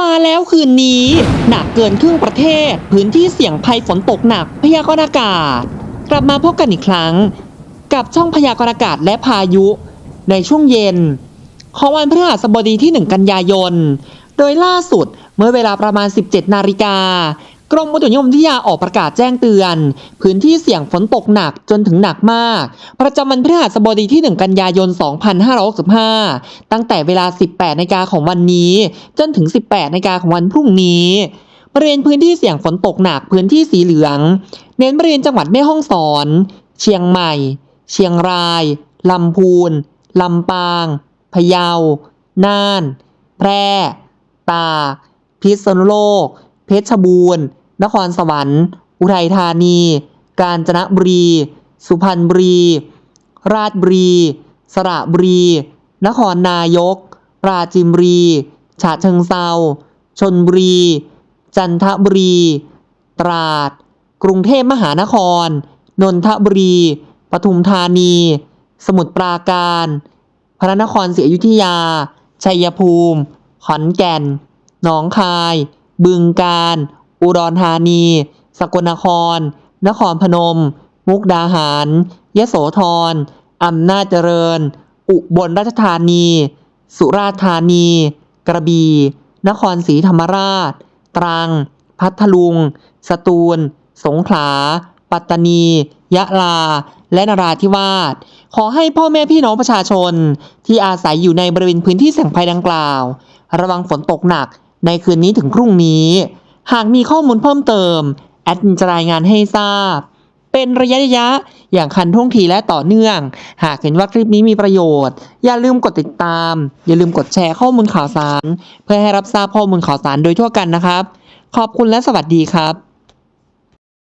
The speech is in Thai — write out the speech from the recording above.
มาแล้วคืนนี้ หนักเกินครึ่งประเทศ พื้นที่เสี่ยงภัยฝนตกหนักพยากรณ์อากาศ กลับมาพบกันอีกครั้ง กับช่องพยากรณ์อากาศและพายุ ในช่วงเย็น ของวันพฤหัสบดีที่ 1 กันยายน โดยล่าสุดเมื่อเวลาประมาณ 17 นาฬิกา กรมอุตุนิยมวิทยาออกประกาศแจ้งเตือน พื้นที่เสี่ยงฝนตกหนักจนถึงหนักมาก ประจำวันพฤหัสบดีที่ 1 กันยายน 2565 ตั้งแต่เวลา 18นาฬิกาของวันนี้ จนถึง 18นาฬิกาของวันพรุ่งนี้บริเวณพื้นที่เสี่ยงฝนตกหนักพื้นที่สีเหลือง เน้นบริเวณจังหวัดแม่ฮ่องสอน เชียงใหม่ เชียงรายลำพูนลำปาง พะเยา น่าน แพร่ ตากพิษณุโลก เพชรบูรณ์ นครสวรรค์ อุทัยธานี กาญจนบุรี สุพรรณบุรี ราชบุรี สระบุรี นครนายก ปราจีนบุรี ฉะเชิงเซาชนบุรี จันทบุรี ตราด กรุงเทพมหานคร นนทบุรี ปทุมธานี สมุทรปราการ พระนครศรีอยุธยา ชัยภูมิ ขอนแก่น หนองคาย บึงกาฬ อุดรธานี สกลนคร นครพนม มุกดาหาร ยโสธรอำนาจเจริญ อุบลราชธานี สุราษฎร์ธานี กระบี่ นครศรีธรรมราช ตรัง พัทลุง สตูล สงขลา ปัตตานี ยะลา และนราธิวาส ขอให้พ่อแม่พี่น้องประชาชน ที่อาศัยอยู่ในบริเวณพื้นที่เสี่ยงภัยดังกล่าว ระวังฝนตกหนักในคืนนี้ถึงพรุ่งนี้ หากมีข้อมูลเพิ่มเติม แอดมินจะรายงานให้ทราบ เป็นระยะระยะๆอย่างคันท่วงทีและต่อเนื่อง หากเห็นว่าคลิปนี้มีประโยชน์ อย่าลืมกดติดตาม อย่าลืมกดแชร์ข้อมูลข่าวสาร เพื่อให้รับทราบข้อมูลข่าวสารโดยทั่วกันนะครับ ขอบคุณและสวัสดีครับ